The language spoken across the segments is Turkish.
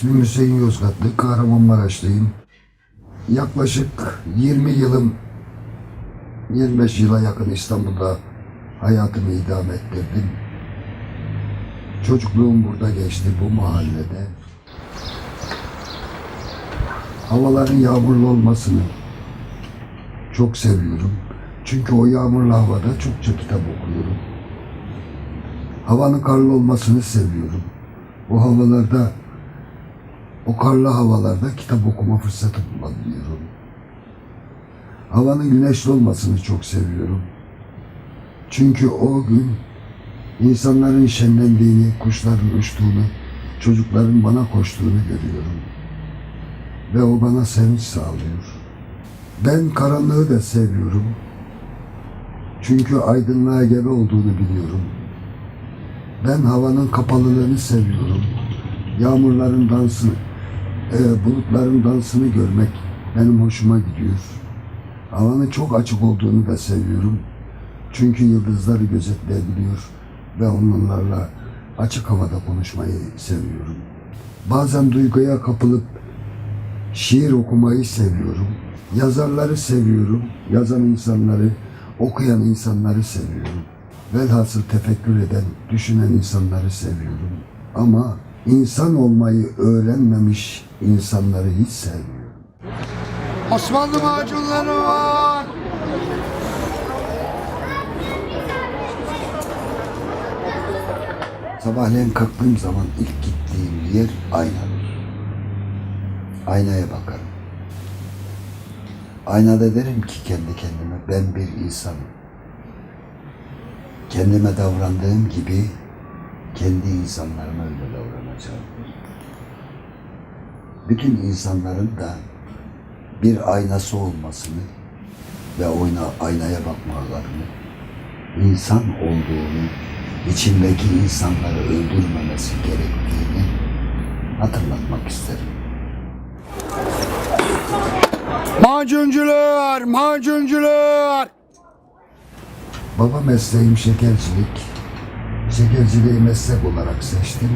İsmim Hüseyin Yozgatlı, Kahramanmaraşlıyım. Yaklaşık 20 yılım, 25 yıla yakın İstanbul'da hayatımı idame ettirdim. Çocukluğum burada geçti, bu mahallede. Havaların yağmurlu olmasını çok seviyorum. Çünkü o yağmurlu havada çokça kitap okuyorum. Havanın karlı olmasını seviyorum. O havalarda, o karlı havalarda kitap okuma fırsatı bulabiliyorum. Havanın güneşli olmasını çok seviyorum. Çünkü o gün insanların şenlendiğini, kuşların uçtuğunu, çocukların bana koştuğunu görüyorum. Ve o bana sevinç sağlıyor. Ben karanlığı da seviyorum. Çünkü aydınlığa gebe olduğunu biliyorum. Ben havanın kapalılığını seviyorum. Yağmurların dansını, e, bulutların dansını görmek benim hoşuma gidiyor. Havanın çok açık olduğunu da seviyorum. Çünkü yıldızları gözetleyebiliyor ve onlarla açık havada konuşmayı seviyorum. Bazen duyguya kapılıp şiir okumayı seviyorum. Yazarları seviyorum. Yazan insanları, okuyan insanları seviyorum. Velhasıl tefekkür eden, düşünen insanları seviyorum. Ama insan olmayı öğrenmemiş insanları hiç sevmiyorum. Osmanlı macunları var. Sabahleyin kalktığım zaman ilk gittiğim yer aynadır. Aynaya bakarım. Aynada derim ki kendi kendime ben bir insanım. Kendime davrandığım gibi kendi insanlarıma öyle davranacağım. Bütün insanların da bir aynası olmasını ve oyna, aynaya bakmalarını, insan olduğunu, içindeki insanları öldürmemesi gerektiğini hatırlatmak isterim. Macuncular, macuncular. Baba mesleğim şekercilik. Şekerciliği meslek olarak seçtim.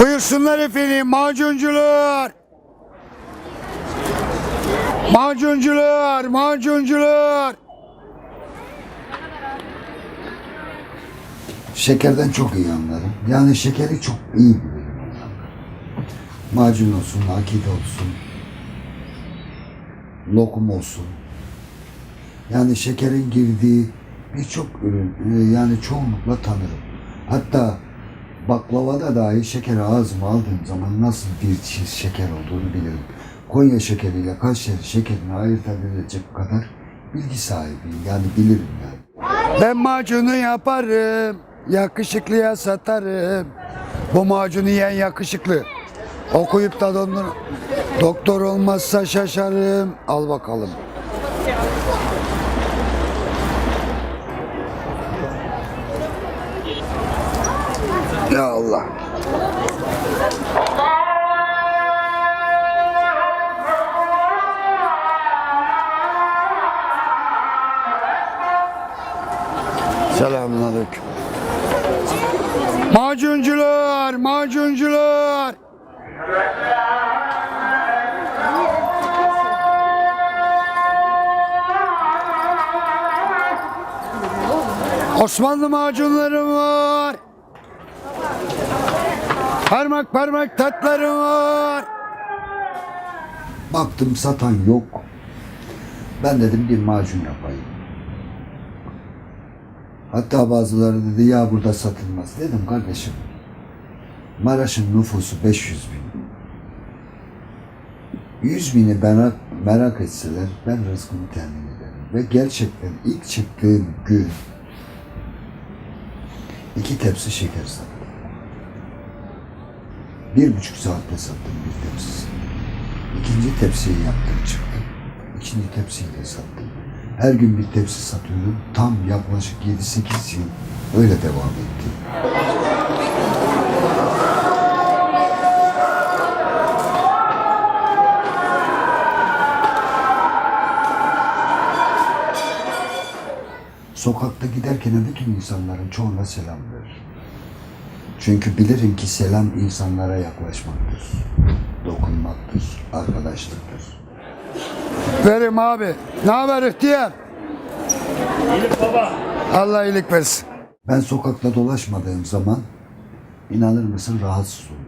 Buyursunlar efendim macuncular. Macuncular, macuncular. Şekerden çok iyi anlarım. Yani şekeri çok iyi bilirim. Macun olsun, akide olsun, lokum olsun. Yani şekerin girdiği birçok ürün, e, yani çoğunlukla tanırım. Hatta baklavada dahi şekeri ağzıma aldığım zaman nasıl bir çiz şeker olduğunu bilirim. Konya şekeriyle Kayseri şekerini ayırt edilecek kadar bilgi sahibiyim. Yani bilirim yani. Ben macunu yaparım, yakışıklıya satarım. Bu macunu yiyen yakışıklı. Okuyup da dondur. Doktor olmazsa şaşarım. Al bakalım. Ya Allah. Selamun aleyküm. Macuncular, macuncular. Osmanlı macunlarım var. Parmak parmak tatlarım var. Baktım satan yok. Ben dedim bir macun yapayım. Hatta bazıları dedi ya burada satılmaz. Dedim kardeşim Maraş'ın nüfusu 500 bin. 100 bini merak, merak etseler ben rızkımı temin ederim. Ve gerçekten ilk çıktığım gün iki tepsi şeker sattım. Bir buçuk saatte sattım bir tepsisi. İkinci tepsiyi yaptım çıktım. İkinci tepsiyi de sattım. Her gün bir tepsi satıyorum. Tam yaklaşık 7-8 yıl öyle devam etti. Sokakta giderken bütün insanların çoğuna selam verir. Çünkü bilirim ki selam insanlara yaklaşmaktır. Dokunmaktır, arkadaşlıktır. Verim abi. Ne haber ihtiyar? İyilik baba. Allah iyilik versin. Ben sokakta dolaşmadığım zaman inanır mısın rahatsız oluyorum.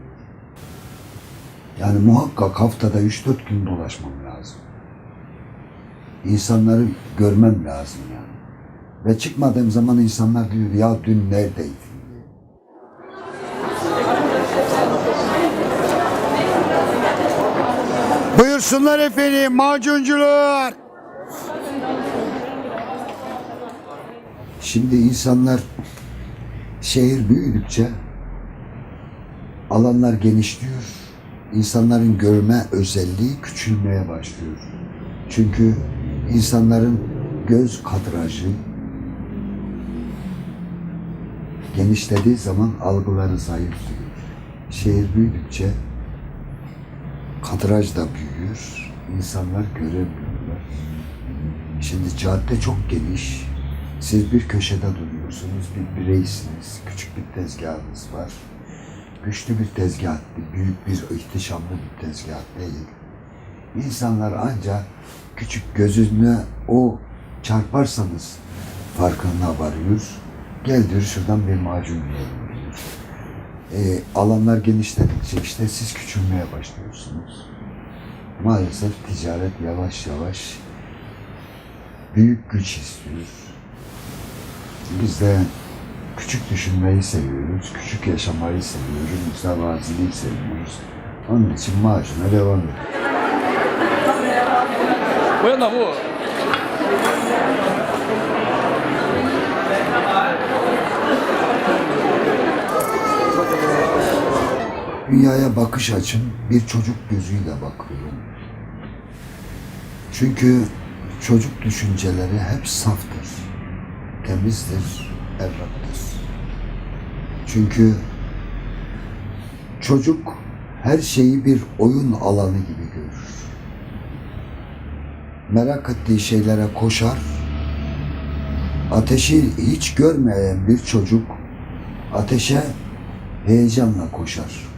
Yani muhakkak haftada 3-4 gün dolaşmam lazım. İnsanları görmem lazım yani. Ve çıkmadığım zaman insanlar diyor ya dün neredeydin Buyursunlar efendim macuncular. Şimdi insanlar şehir büyüdükçe alanlar genişliyor. İnsanların görme özelliği küçülmeye başlıyor. Çünkü insanların göz kadrajı genişlediği zaman algıları zayıflıyor. Şehir büyüdükçe kadraj da büyüyor. İnsanlar göremiyorlar. Şimdi cadde çok geniş. Siz bir köşede duruyorsunuz, bir bireysiniz. Küçük bir tezgahınız var. Güçlü bir tezgah, bir büyük bir ihtişamlı bir tezgah değil. İnsanlar ancak küçük gözüne o çarparsanız farkına varıyor. Gel diyor şuradan bir macun yiyelim Ee, alanlar genişledikçe işte siz küçülmeye başlıyorsunuz. Maalesef ticaret yavaş yavaş büyük güç istiyor. Biz de küçük düşünmeyi seviyoruz, küçük yaşamayı seviyoruz, mütevaziliği seviyoruz. Onun için maaşına devam ediyoruz. 不要 Dünyaya bakış açım bir çocuk gözüyle bakıyorum. Çünkü çocuk düşünceleri hep saftır, temizdir, berraktır. Çünkü çocuk her şeyi bir oyun alanı gibi görür. Merak ettiği şeylere koşar. Ateşi hiç görmeyen bir çocuk ateşe heyecanla koşar.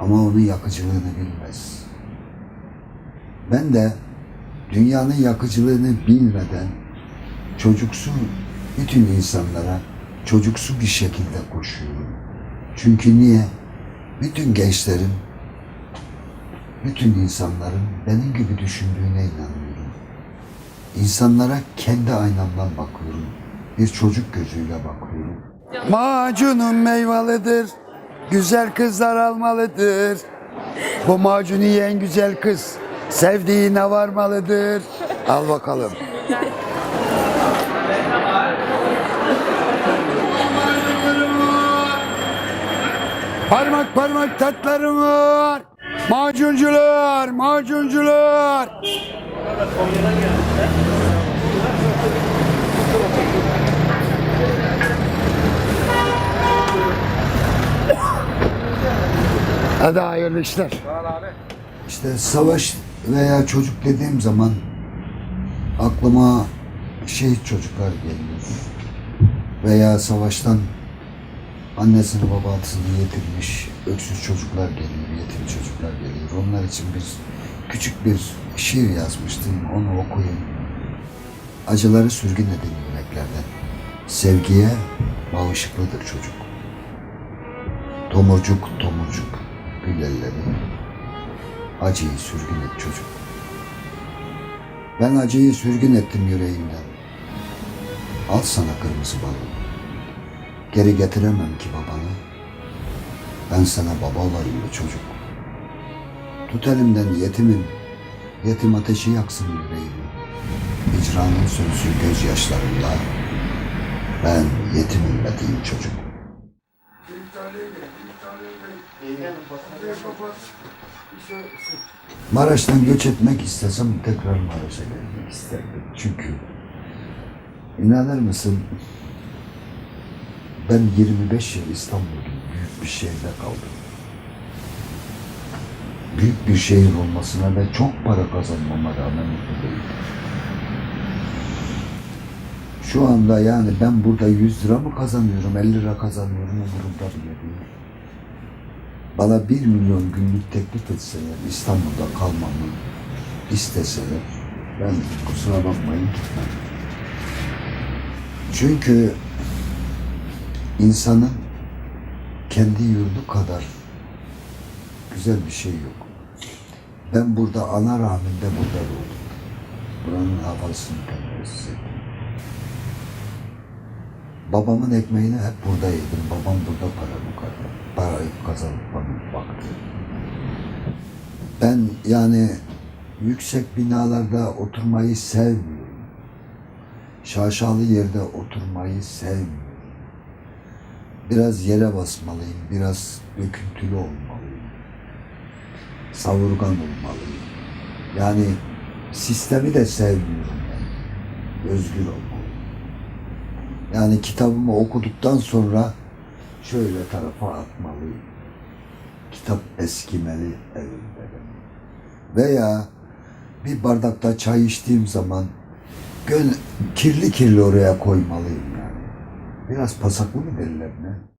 Ama onun yakıcılığını bilmez. Ben de dünyanın yakıcılığını bilmeden çocuksu bütün insanlara çocuksu bir şekilde koşuyorum. Çünkü niye? Bütün gençlerin, bütün insanların benim gibi düşündüğüne inanıyorum. İnsanlara kendi aynamdan bakıyorum. Bir çocuk gözüyle bakıyorum. Macunun meyvelidir. Güzel kızlar almalıdır. Bu macunu yiyen güzel kız sevdiğine varmalıdır. Al bakalım. Parmak parmak tatlarım var. Macuncular, macuncular. Hadi hayırlı işler. İşte savaş veya çocuk dediğim zaman aklıma şehit çocuklar geliyor. Veya savaştan annesini babasını yitirmiş öksüz çocuklar geliyor, yetim çocuklar geliyor. Onlar için bir küçük bir şiir yazmıştım, onu okuyun. Acıları sürgün edin yüreklerden. Sevgiye bağışıklıdır çocuk. Tomurcuk tomurcuk gül elleri. Acıyı sürgün et çocuk. Ben acıyı sürgün ettim yüreğimden. Al sana kırmızı balon. Geri getiremem ki babanı. Ben sana baba olayım be çocuk. Tut elimden yetimim. Yetim ateşi yaksın yüreğimi. Hicranın sönsün gözyaşlarımla. Ben yetimim be diyeyim çocuk. Maraş'tan göç etmek istesem tekrar Maraş'a gelmek isterdim. Çünkü inanır mısın ben 25 yıl İstanbul gibi büyük bir şehirde kaldım. Büyük bir şehir olmasına ve çok para kazanmama rağmen mutlu değilim. Şu anda yani ben burada 100 lira mı kazanıyorum, 50 lira kazanıyorum umurumda bile değil. Bana 1 milyon günlük teklif etseler, İstanbul'da kalmamı isteseler, ben kusura bakmayın gitmem. Çünkü insanın kendi yurdu kadar güzel bir şey yok. Ben burada ana rahminde burada doğdum. Buranın havasını teneffüs ettim. Babamın ekmeğini hep burada yedim. Babam burada para bu kadar. Parayı kazanıp bana baktı. Ben yani yüksek binalarda oturmayı sevmiyorum. Şaşalı yerde oturmayı sevmiyorum. Biraz yere basmalıyım, biraz döküntülü olmalıyım. Savurgan olmalıyım. Yani sistemi de sevmiyorum ben. Özgür olmalıyım. Yani kitabımı okuduktan sonra şöyle tarafa atmalıyım. Kitap eskimeli evimde benim. Veya bir bardakta çay içtiğim zaman göl kirli kirli oraya koymalıyım yani. Biraz pasaklı mı derler ne?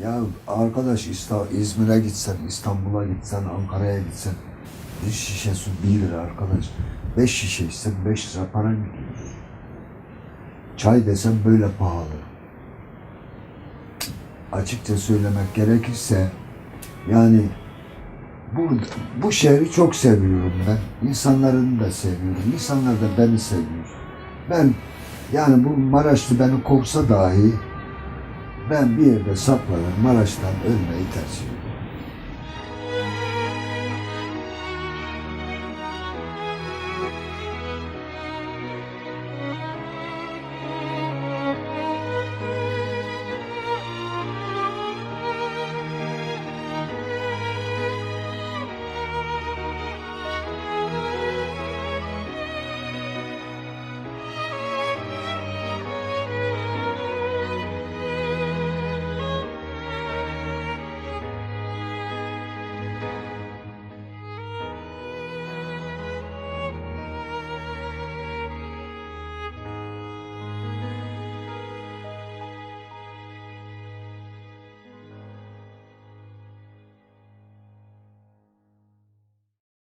Ya arkadaş İzmir'e gitsen, İstanbul'a gitsen, Ankara'ya gitsen bir şişe su 1 lira arkadaş. 5 şişe içsen 5 lira para gidiyor. Çay desem böyle pahalı. Açıkça söylemek gerekirse yani bu, bu şehri çok seviyorum ben. İnsanlarını da seviyorum. İnsanlar da beni seviyor. Ben yani bu Maraşlı beni kovsa dahi ben bir yerde saklanır Maraş'tan ölmeyi tercih ederim.